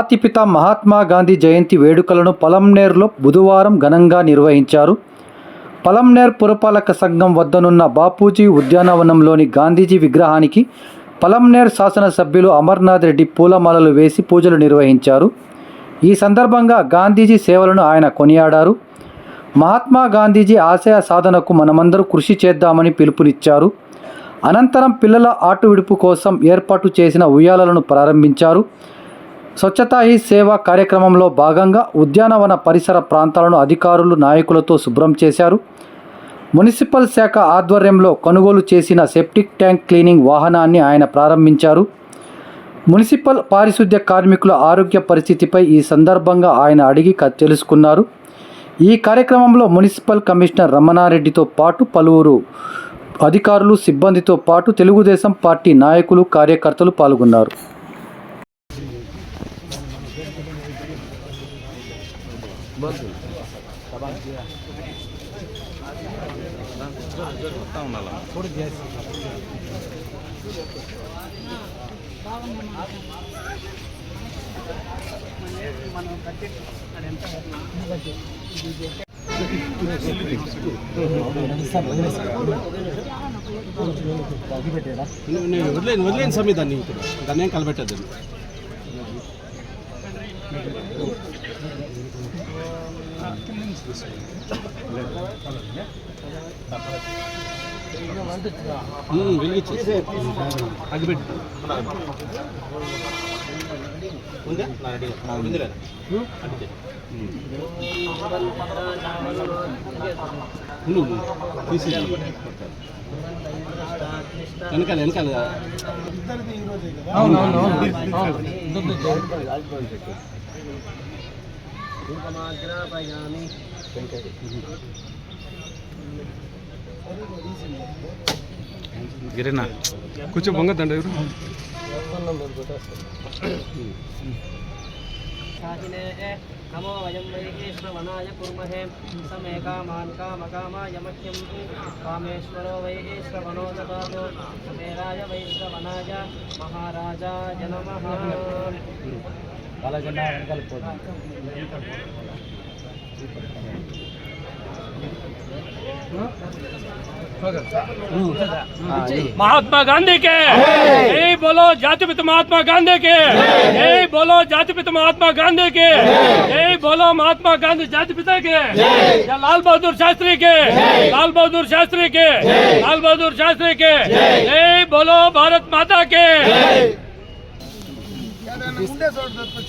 జాతిపిత మహాత్మా గాంధీ జయంతి వేడుకలను పలంనేర్లో బుధవారం ఘనంగా నిర్వహించారు. పలంనేర్ పురపాలక సంఘం వద్దనున్న బాపూజీ ఉద్యానవనంలోని గాంధీజీ విగ్రహానికి పలంనేర్ శాసనసభ్యులు అమర్నాథ్ రెడ్డి పూలమాలలు వేసి పూజలు నిర్వహించారు. ఈ సందర్భంగా గాంధీజీ సేవలను ఆయన కొనియాడారు. మహాత్మా గాంధీజీ ఆశయ సాధనకు మనమందరూ కృషి చేద్దామని పిలుపునిచ్చారు. అనంతరం పిల్లల ఆటు విడుపు కోసం ఏర్పాటు చేసిన ఉయ్యాలలను ప్రారంభించారు. స్వచ్ఛతా హీ సేవ కార్యక్రమంలో భాగంగా ఉద్యానవన పరిసర ప్రాంతాలను అధికారులు నాయకులతో శుభ్రం చేశారు. మున్సిపల్ శాఖ ఆధ్వర్యంలో కొనుగోలు చేసిన సెప్టిక్ ట్యాంక్ క్లీనింగ్ వాహనాన్ని ఆయన ప్రారంభించారు. మున్సిపల్ పారిశుద్ధ్య కార్మికుల ఆరోగ్య పరిస్థితిపై ఈ సందర్భంగా ఆయన అడిగి తెలుసుకున్నారు. ఈ కార్యక్రమంలో మున్సిపల్ కమిషనర్ రమణారెడ్డితో పాటు పలువురు అధికారులు సిబ్బందితో పాటు తెలుగుదేశం పార్టీ నాయకులు కార్యకర్తలు పాల్గొన్నారు. నేను వదిలేను వదిలేను సమీ దాన్ని. ఇప్పుడు దాన్ని ఏం కలబెట్టద్దు. వెలిగించి ఉంది ఉండు. తీసి వెనకాల వెనకాల ధూపమాగ్రాపయామి గిరినా కొంచెం వంగద్దండి ఎవరు నమో వయం వైకేశ్వనాయ కుర్మహే సమేకామాన్కామకామాయమహ్యం కామేశ్వరో వైకేశ్వనోదకాలో సమేరాయ వైశ్వనాయ మహారాజాయ నమ. महात्मा गांधी के। यही बोलो जाति पिता महात्मा गांधी के। यही बोलो जाति पिता महात्मा गांधी के। यही बोलो महात्मा गांधी जाति पिता के लाल बहादुर शास्त्री के। लाल बहादुर शास्त्री के। लाल बहादुर शास्त्री के। यही बोलो भारत माता के।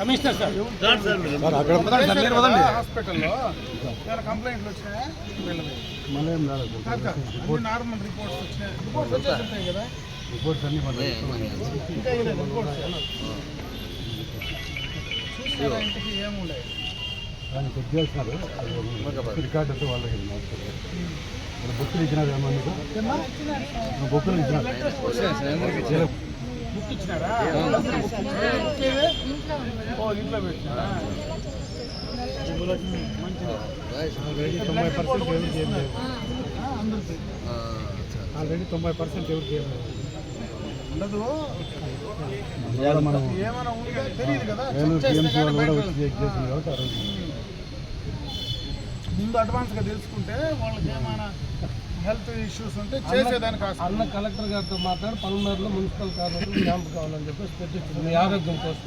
వచ్చినాయా సార్ హాస్పిటల్లో కంప్లైంట్లు అన్ని నార్మల్ రిపోర్ట్స్ వచ్చినాయి రిపోర్ట్స్ వచ్చేసి కదా రిపోర్ట్స్ అన్ని రిపోర్ట్స్ చూసారా ఇంటికి ఏముండే ఆయన చెక్ చేస్తున్నారు రికార్డు అయితే వాళ్ళకి బుక్కులు ఇచ్చినారు ఏమన్నా మీకు? బుక్కులు ఇచ్చినారు బుక్ ఇచ్చినారా. ఓ ఇంట్లో పెట్టినారా తొంభై పర్సెంట్ ఎవరికి ఏం లేదు ఆల్రెడీ తొంభై పర్సెంట్ ఎవరికి ఏం లేదు ఉండదు మనం ఏమైనా తెలియదు కదా ముందు అడ్వాన్స్గా తెలుసుకుంటే వాళ్ళకి ఏమైనా హెల్త్ ఇష్యూస్ ఉంటే చేసేదానికి అన్న కలెక్టర్ గారితో మాట్లాడి పల్నాడులో మున్సిపల్ కార్మికులు క్యాంప్ కావాలని చెప్పేసి పెట్టించింది. మీ ఆరోగ్యం కోసం.